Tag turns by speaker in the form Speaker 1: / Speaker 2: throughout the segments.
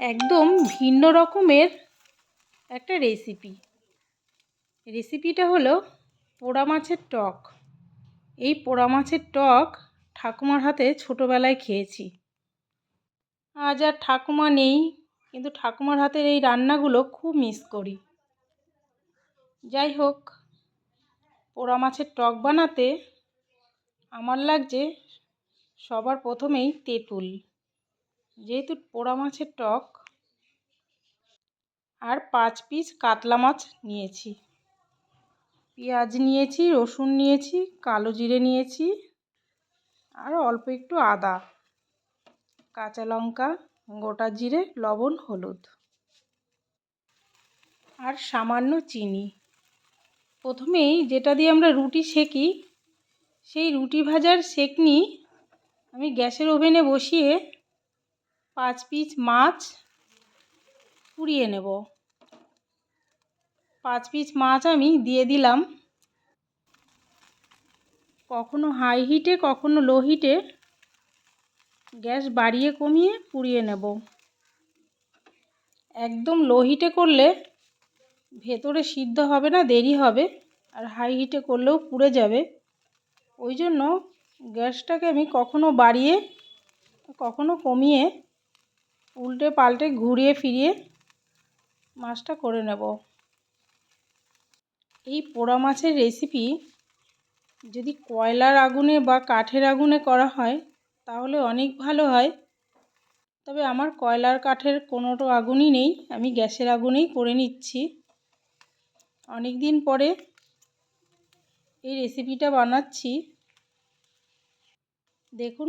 Speaker 1: একদম ভিন্ন রকমের একটা রেসিপি রেসিপিটা হলো পোড়া মাছের টক। এই পোড়া মাছের টক ঠাকুমার হাতে ছোটোবেলায় খেয়েছি। আজ আর ঠাকুমা নেই, কিন্তু ঠাকুমার হাতের এই রান্নাগুলো খুব মিস করি। যাই হোক পোড়া মাছের টক বানাতে আমার লাগছে সবার প্রথমেই তেঁতুল। যেহেতু পোড়া মাছের টক, আর পাঁচ পিস কাতলা মাছ নিয়েছি। পেঁয়াজ নিয়েছি, রসুন নিয়েছি, কালো জিরে নিয়েছি, আর অল্প একটু আদা, কাঁচা লঙ্কা, গোটা জিরে, লবণ, হলুদ, আর সামান্য চিনি। প্রথমেই যেটা দিয়ে আমরা রুটি সেকি সেই রুটি ভাজার সেকনি আমি গ্যাসের ওভেনে বসিয়ে পাঁচ পিস মাছ পুড়িয়ে নেব। পাঁচ পিস মাছ আমি দিয়ে দিলাম। কখনো হাই হিটে কখনো লো হিটে গ্যাস বাড়িয়ে কমিয়ে পুড়িয়ে নেব। একদম লো হিটে করলে ভেতরে সিদ্ধ হবে না, দেরি হবে, আর হাই হিটে করলেও পুড়ে যাবে। ওই জন্য গ্যাসটাকে আমি কখনো বাড়িয়ে, কখনো কমিয়ে উল্টে পাল্টে ঘুরিয়ে ফিরিয়ে মাছটা করে নেব। এই পোড়া মাছের রেসিপি যদি কয়লার আগুনে বা কাঠের আগুনে করা হয়, তাহলে অনেক ভালো হয়। তবে আমার কয়লার কাঠের কোনোটো আগুনই নেই, আমি গ্যাসের আগুনেই করে নিচ্ছি। অনেক দিন পরে এই রেসিপিটা বানাচ্ছি। দেখুন,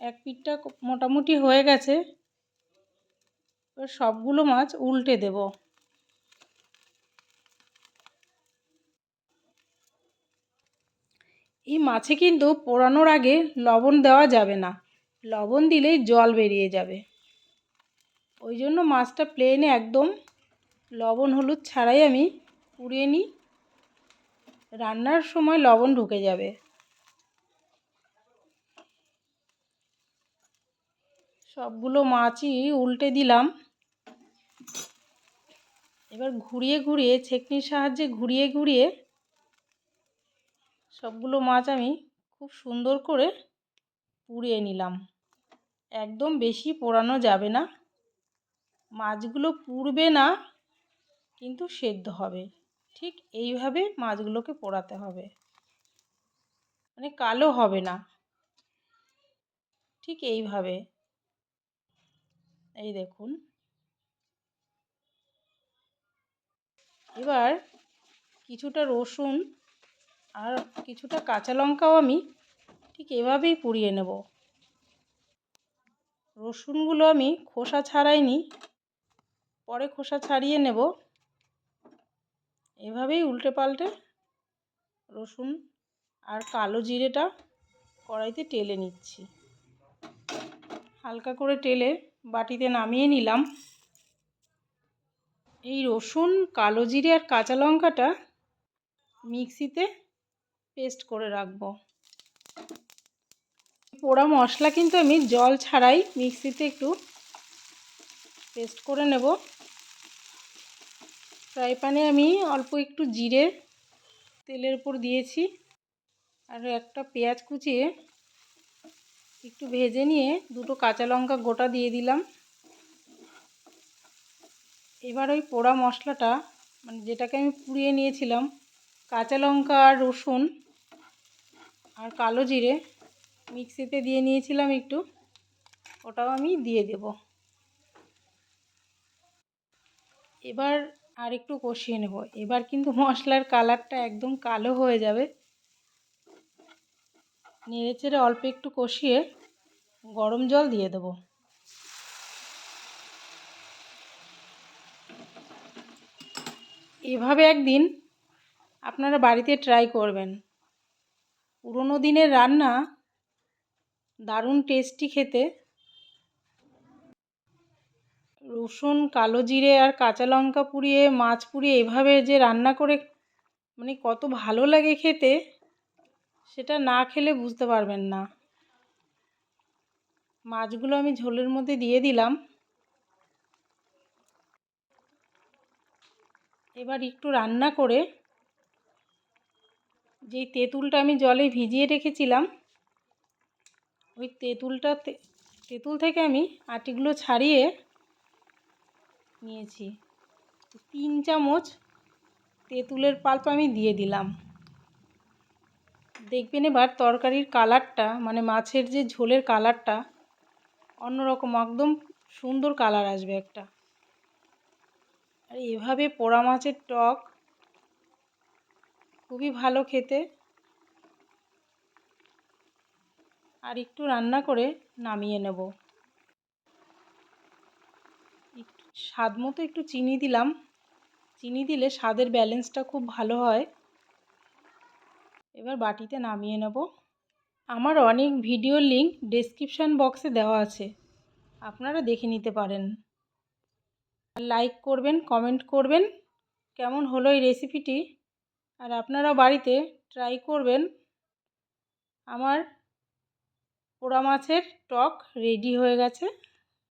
Speaker 1: এক পিঠটা মোটামুটি হয়ে গেছে। এবার সবগুলো মাছ উল্টে দেব। এই মাছে কিন্তু পোড়ানোর আগে লবণ দেওয়া যাবে না। লবণ দিলেই জল বেরিয়ে যাবে। ওই জন্য মাছটা প্লেনে একদম লবণ হলুদ ছাড়াই আমি পুড়িয়ে নিই। রান্নার সময় লবণ ঢুকে যাবে। সবগুলো মাছই উল্টে দিলাম। এবার ঘুরিয়ে ঘুরিয়ে ছেঁকনির সাহায্যে ঘুরিয়ে ঘুরিয়ে সবগুলো মাছ আমি খুব সুন্দর করে পুড়িয়ে নিলাম। একদম বেশি পোড়ানো যাবে না। মাছগুলো পুড়বে না, কিন্তু সেদ্ধ হবে। ঠিক এইভাবে মাছগুলোকে পোড়াতে হবে। মানে কালো হবে না। ঠিক এইভাবে। এই দেখুন। এবার কিছুটা রসুন আর কিছুটা কাঁচা লঙ্কাও আমি ঠিক এভাবেই পুড়িয়ে নেব। রসুনগুলো আমি খোসা ছাড়াইনি, পরে খোসা ছাড়িয়ে নেব। এভাবেই উল্টে পাল্টে রসুন আর কালো জিরেটা কড়াইতে টেলে নিচ্ছি। হালকা করে টেলে বাটিতে নামিয়ে নিলাম। এই রসুন, কালো জিরে আর কাঁচা লঙ্কাটা মিক্সিতে পেস্ট করে রাখব। পোড়া মশলা কিন্তু আমি জল ছাড়াই মিক্সিতে একটু পেস্ট করে নেব। ফ্রাই প্যানে আমি অল্প একটু জিরে তেলের উপর দিয়েছি আর একটা পেঁয়াজ কুচিয়ে একটু ভেজে নিয়ে দুটো কাঁচা লঙ্কা গোটা দিয়ে দিলাম। এবার ওই পোড়া মশলাটা মানে যেটাকে আমি পুড়িয়ে নিয়েছিলাম, কাঁচা লঙ্কা আর রসুন আর কালো জিরে মিক্সিতে দিয়ে নিয়েছিলাম একটু, ওটাও আমি দিয়ে দেব। এবার আর একটু কষিয়ে নেব। এবার কিন্তু মশলার কালারটা একদম কালো হয়ে যাবে। নেড়ে চেড়ে অল্প একটু কষিয়ে গরম জল দিয়ে দেব। এভাবে একদিন আপনারা বাড়িতে ট্রাই করবেন। পুরোনো দিনের রান্না দারুণ টেস্টি খেতে। রসুন, কালো জিরে আর কাঁচা লঙ্কা পুড়িয়ে, মাছ পুড়িয়ে এভাবে যে রান্না করে মানে কত ভালো লাগে খেতে, সেটা না খেলে বুঝতে পারবেন না। মাছগুলো আমি ঝোলের মধ্যে দিয়ে দিলাম। এবার একটু রান্না করে যেই তেঁতুলটা আমি জলে ভিজিয়ে রেখেছিলাম, ওই তেঁতুলটা তেঁতুল থেকে আমি আটিগুলো ছাড়িয়ে নিয়েছি। তিন চামচ তেঁতুলের পাল্প আমি দিয়ে দিলাম। দেখবেন এবার তরকারির কালারটা মানে মাছের যে ঝোলের কালারটা, অন্যরকম, একদম সুন্দর কালার আসবে একটা। আর এভাবে পোড়া মাছের টক, খুবই ভালো খেতে। আর একটু রান্না করে নামিয়ে নেব। একটু স্বাদ মতো একটু চিনি দিলাম। চিনি দিলে স্বাদের ব্যালেন্সটা খুব ভালো হয়। এবার বাটিতে নামিয়ে নেব। আমার অনেক ভিডিও লিঙ্ক ডেসক্রিপশান বক্সে দেওয়া আছে। আপনারা দেখে নিতে পারেন। লাইক করবেন কমেন্ট করবেন। কেমন হলো এই রেসিপিটি আর আপনারা বাড়িতে ট্রাই করবেন। আমার পোড়া মাছের টক রেডি হয়ে গেছে।